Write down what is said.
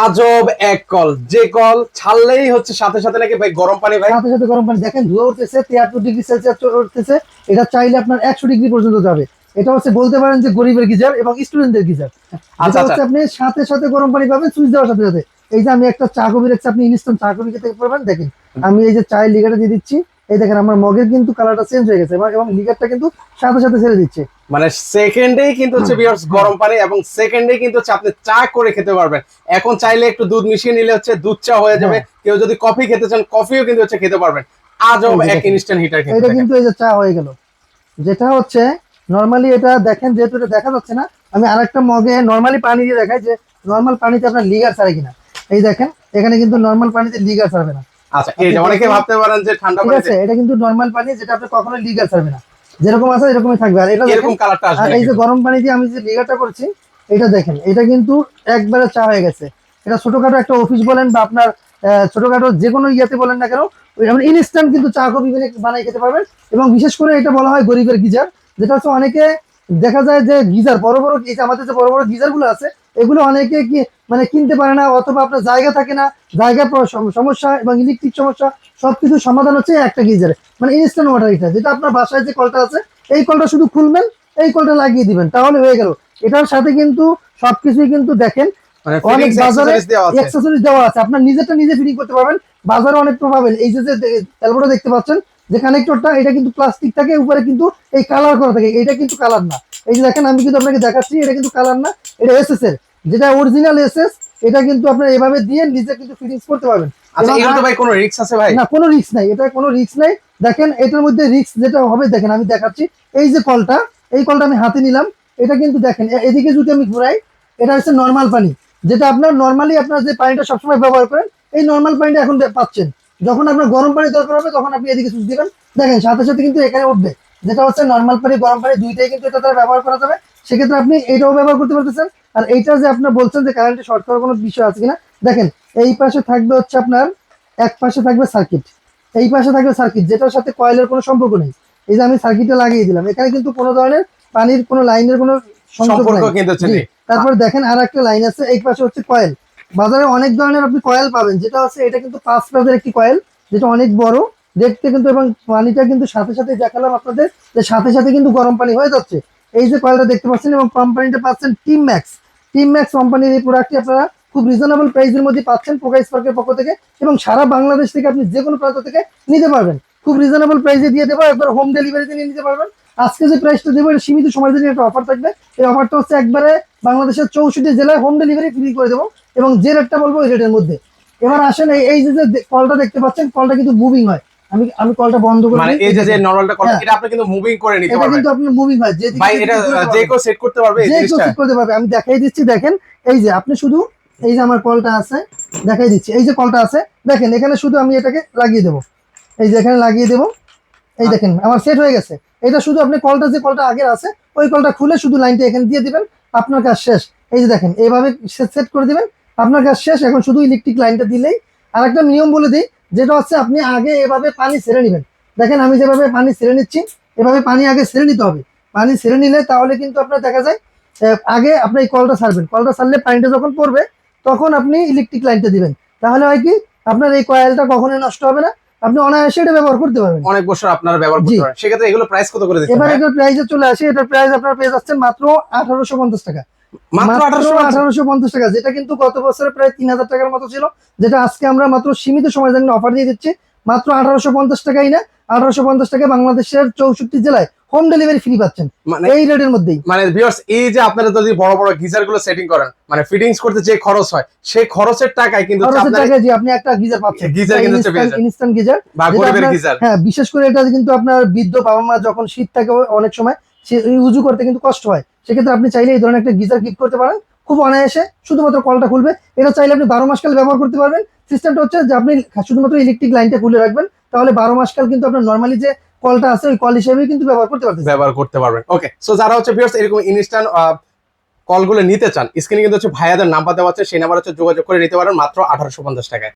আজব এক কল। যে কল ছাড়লেই হচ্ছে সাথে সাথে নাকি ভাই গরম পানি ভাই। সাথে সাথে গরম পানি। দেখেন ধোয়া উঠতেছে তিয়াত্তর ডিগ্রি সেলসিয়াস উঠতেছে। এটা চাইলে আপনার একশো ডিগ্রি পর্যন্ত যাবে। এটা হচ্ছে বলতে পারেন যে গরিবের গিজার এবং স্টুডেন্টদের গিজার। আচ্ছা, হচ্ছে আপনি সাথে সাথে গরম পানি পাবেন সুইচ দেওয়ার সাথে সাথে। এই যে আমি একটা চা কবি রাখছি আপনি ইনস্ট্যান্ট চা কবি খেতে পারবেন? দেখেন আমি এই যে চায়ের লিগারটা দিয়ে দিচ্ছি। এই দেখেন আমার মগের কিন্তু কালারটা চেঞ্জ হয়ে গেছে এবং- লিগারটা কিন্তু সাথে সাথে ছেড়ে দিচ্ছে। মানে সেকেন্ডেই কিন্তু হচ্ছে ভিউয়ার্স গরম পানি এবং সেকেন্ডেই কিন্তু হচ্ছে আপনি চা করে খেতে পারবেন। এখন চাইলে একটু দুধ মিশিয়ে নিলে হচ্ছে দুধ চা হয়ে যাবে। কেউ যদি কফি খেতে চান কফিও কিন্তু হচ্ছে খেতে পারবেন। আজব এক ইনস্ট্যান্ট হিটার কিন্তু এটা কিন্তু এই যে চা হয়ে গেল। যেটা হচ্ছে নরমালি এটা দেখেন যেহেতু এটা দেখা যাচ্ছে না আমি আরেকটা মগে নর্মালি পানি দিয়ে দেখাই যে নর্মাল পানিতে আপনার লিগার ছাড়ে কিনা। এই দেখেন এখানে কিন্তু নর্মাল পানিতে লিগার ছাড়বে না। আচ্ছা এই অনেকে ভাবতে পারেন যে ঠান্ডা ঠিক আছে এটা কিন্তু নর্মাল পানি যেটা আপনি কখনো লিগার ছাড়বে না। যেরকম আছে এরকমই থাকবে। আর এটা এরকম কালারটা আসবে এই যে গরম পানি দিয়ে আমি যে লিগারটা করছি এটা দেখেন এটা কিন্তু একবারে চা হয়ে গেছে। এটা ছোটখাটো একটা অফিস বলেন বা আপনার ছোটখাটো যে কোনো ইয়েতে বলেন না কেন ইনস্ট্যান্ট কিন্তু চা কফি বানাই খেতে পারবেন। এবং বিশেষ করে এটা বলা হয় গরিবের গিজার যেটা হচ্ছে অনেকে দেখা যায় যে গিজার বড় বড় এই আমাদের যে বড় বড় গিজারগুলো আছে এগুলো অনেকে কি মানে কিনতে পারে না অথবা আপনার জায়গা থাকে না জায়গা সমস্যা এবং ইলেকট্রিক সমস্যা সবকিছু সমাধান হচ্ছে একটা গিজারে মানে ইনস্ট্যান্ট ওয়াটার হিটার যেটা আপনার বাসায় যে কলটা আছে এই কলটা শুধু খুলবেন এই কলটা লাগিয়ে দিবেন তাহলে হয়ে গেল। এটার সাথে কিন্তু সবকিছুই কিন্তু দেখেন মানে অনেক বাজারে accessories দেওয়া আছে। অ্যাক্সেসরিজ দেওয়া আছে। আপনার নিজেরটা নিজে ফিটিং করতে পারবেন। বাজারে অনেক পাবেন এই যে যে এলবোটা দেখতে পাচ্ছেন যে কানেক্টরটা এটা কিন্তু প্লাস্টিক থাকে উপরে কিন্তু এই কালার করা থাকে। এটা কিন্তু কালার না। এই যে দেখেন আমি কিন্তু আপনাকে দেখাচ্ছি এটা কিন্তু কালার না এটা এসএস এর যেটা অরিজিনাল এসএস এটা কিন্তু আপনার এভাবে দিয়ে নিজে কিন্তু ফিটিংস করতে পারবেন। আচ্ছা এবং তো ভাই কোনো রিস্ক আছে ভাই? না কোনো রিস্ক নাই এটা কোনো রিস্ক নাই। দেখেন এটার মধ্যে রিস্ক যেটা হবে দেখেন আমি দেখাচ্ছি। এই যে কলটা এই কলটা আমি হাতে নিলাম এটা কিন্তু দেখেন এদিকে যদি আমি ঘুরাই এটা হচ্ছে নর্মাল পানি। যেটা আপনার নর্মালি আপনার যে পানিটা সবসময় ব্যবহার করেন এই নর্মাল পানিটা এখন পাচ্ছেন। যখন আপনার গরম পানি দরকার হবে তখন আপনি এদিকে সুইচ দিবেন। দেখেন সাথে সাথে কিন্তু এখানে উঠবে। যেটা হচ্ছে নর্মাল পানি গরম পানি দুইটাই কিন্তু এটা দ্বারা ব্যবহার করা যাবে। সেক্ষেত্রে আপনি এইটাও ব্যবহার করতে পারতেছেন। আর এইটা যে আপনার বলছেন যে কারেন্টে শর্ট করার কোনো বিষয় আছে কিনা দেখেন এই পাশে থাকবে হচ্ছে আপনার এক পাশে থাকবে সার্কিট এই পাশে থাকবে সার্কিট যেটার সাথে কয়েলের কোনো সম্পর্ক নেই। এই যে আমি সার্কিটে লাগিয়ে দিলাম এখানে কিন্তু কোনো ধরনের পানির কোনো লাইনের কোনো সম্পর্ক। তারপর দেখেন আর একটা লাইন আছে এই পাশে হচ্ছে কয়েল বাজারে অনেক ধরনের আপনি কয়েল পাবেন যেটা হচ্ছে এটা কিন্তু পাঁচ পাঁচের একটি কয়েল যেটা অনেক বড়। দেখতে কিন্তু এবং পানিটা কিন্তু সাথে সাথে দেখালাম আপনাদের যে সাথে সাথে কিন্তু গরম পানি হয়ে যাচ্ছে। এই যে কয়েলটা দেখতে পাচ্ছেন এবং কোম্পানিটা পাচ্ছেন টিম ম্যাক্স টিম ম্যাক্স কোম্পানির এই প্রোডাক্টটি আপনারা খুব রিজনেবল প্রাইসের মধ্যে পাচ্ছেন প্রোকাইস পার্কের পক্ষ থেকে এবং সারা বাংলাদেশ থেকে আপনি যে কোনো প্রান্ত থেকে নিতে পারবেন। খুব রিজনেবল প্রাইসে দিয়ে দেবো, একবার হোম ডেলিভারিতে নিয়ে নিতে পারবেন। আজকে যে প্রাইসটা দেবো, এটা সীমিত সময়ের জন্য একটা অফার থাকবে। এই অফারটা হচ্ছে একবারে বাংলাদেশের চৌষট্টি জেলায় হোম ডেলিভারি ফ্রি করে দেবো এবং যে রেটটা বলব, ওই রেটের মধ্যে। এবার আসেন এই- যে কলটা দেখতে পাচ্ছেন, কলটা কিন্তু মুভিং হয়। আমি আমি কলটা বন্ধ করে মানে। এই যে যে নরমালটা করা হ্যাঁ। এটা আপনি কিন্তু মুভিং করে নিতে পারবেন। কিন্তু আপনার মুভিং হয় যে ভাই এটা যে কেউ সেট করতে পারবে এই যে কেউ জিনিসটা। ঠিক করতে পারবে। আমি দেখাই দিচ্ছি দেখেন এই যে আপনি শুধু এই যে আমার কলটা আছে দেখাই দিচ্ছি। এই যে কলটা আছে দেখেন এখানে শুধু আমি এটাকে লাগিয়ে দেবো। এই যে এখানে লাগিয়ে দেবো। এই দেখেন আমার সেট হয়ে গেছে। এটা শুধু আপনি কলটা যে কলটা আগের আছে ওই কলটা খুলে শুধু লাইনটা এখানে দিয়ে দিবেন আপনার কাজ শেষ। এই যে দেখেন এইভাবে সেট করে দিবেন আপনার কাজ শেষ। এখন শুধু ইলেকট্রিক লাইনটা দিলেই। আর একটা নিয়ম বলে দিই যেটা হচ্ছে আপনি আগে এভাবে পানি ছেড়ে নেবেন। দেখেন আমি যেভাবে পানি ছেড়ে নিচ্ছি এভাবে পানি আগে ছেড়ে নিতে হবে। পানি ছেড়ে নিলে তাহলে কিন্তু আপনার দেখা যায় আগে আপনি এই কলটা ছাড়বেন কলটা ছাড়লে পানিটা যখন পড়বে তখন আপনি ইলেকট্রিক লাইনটা দিবেন। তাহলে হয় কি আপনার এই কয়েলটা কখনোই নষ্ট হবে না। আপনি অনায়াসে এটা ব্যবহার করতে পারবেন। অনেক বছর আপনারা ব্যবহার করতে পারেন। সেক্ষেত্রে এগুলো প্রাইস কত করে দিচ্ছেন এবার? এটার প্রাইসে চলে আসে। এটার প্রাইস আপনার পেয়ে যাচ্ছেন মাত্র আঠারোশো পঞ্চাশ টাকা। মাত্র আঠারোশো আঠারোশো পঞ্চাশ টাকা যেটা কিন্তু গত বছরে প্রায় তিন হাজার টাকার মতো ছিল যেটা আজকে আমরা মাত্র সীমিত সময়ের জন্য অফার দিয়ে দিচ্ছি। মাত্র আঠারোশো পঞ্চাশ টাকাই না আঠারোশো পঞ্চাশ টাকা বাংলাদেশের চৌষট্টি জেলায় হোম ডেলিভারি ফ্রি পাচ্ছেন। মানে এই রেটের মধ্যেই। মানে ভিউয়ার্স এই যে আপনারা যদি বড় বড় গিজারগুলো সেটিং করেন মানে ফিটিংস করতে যে খরচ হয় সেই খরচের টাকায় কিন্তু খরচের টাকায় যে আপনি একটা গিজার পাচ্ছেন। গিজার কিন্তু হচ্ছে পেয়ে যান। Instant geyser. বা গরিবের গিজার। হ্যাঁ বিশেষ করে এটা কিন্তু আপনার বৃদ্ধ বাবা মা যখন শীত থাকে অনেক সময় সে উজু করতে কিন্তু কষ্ট হয়। সেক্ষেত্রে আপনি চাইলে এই ধরনের একটা গিজার গিফট করতে পারেন। খুব অনায়াসে শুধুমাত্র কলটা খুলবে। এটা চাইলে আপনি বারো মাস কাল ব্যবহার করতে পারবেন। সিস্টেমটা হচ্ছে যে আপনি শুধুমাত্র ইলেকট্রিক লাইনটা খুলে রাখবেন। তাহলে বারো মাস কাল কিন্তু আপনার নর্মালি যে কলটা আছে, ওই কল হিসেবেই কিন্তু ব্যবহার করতে পারতেছেন। ব্যবহার করতে পারবেন। ওকে সো যারা হচ্ছে ভিউয়ার্স এরকম ইনস্ট্যান্ট কলগুলো নিতে চান স্ক্রিনে কিন্তু হচ্ছে ভাইয়াদের নাম্বার দেওয়া আছে। সেই নাম্বার হচ্ছে যোগাযোগ করে নিতে পারেন মাত্র আঠারোশো পঞ্চাশ টাকায়।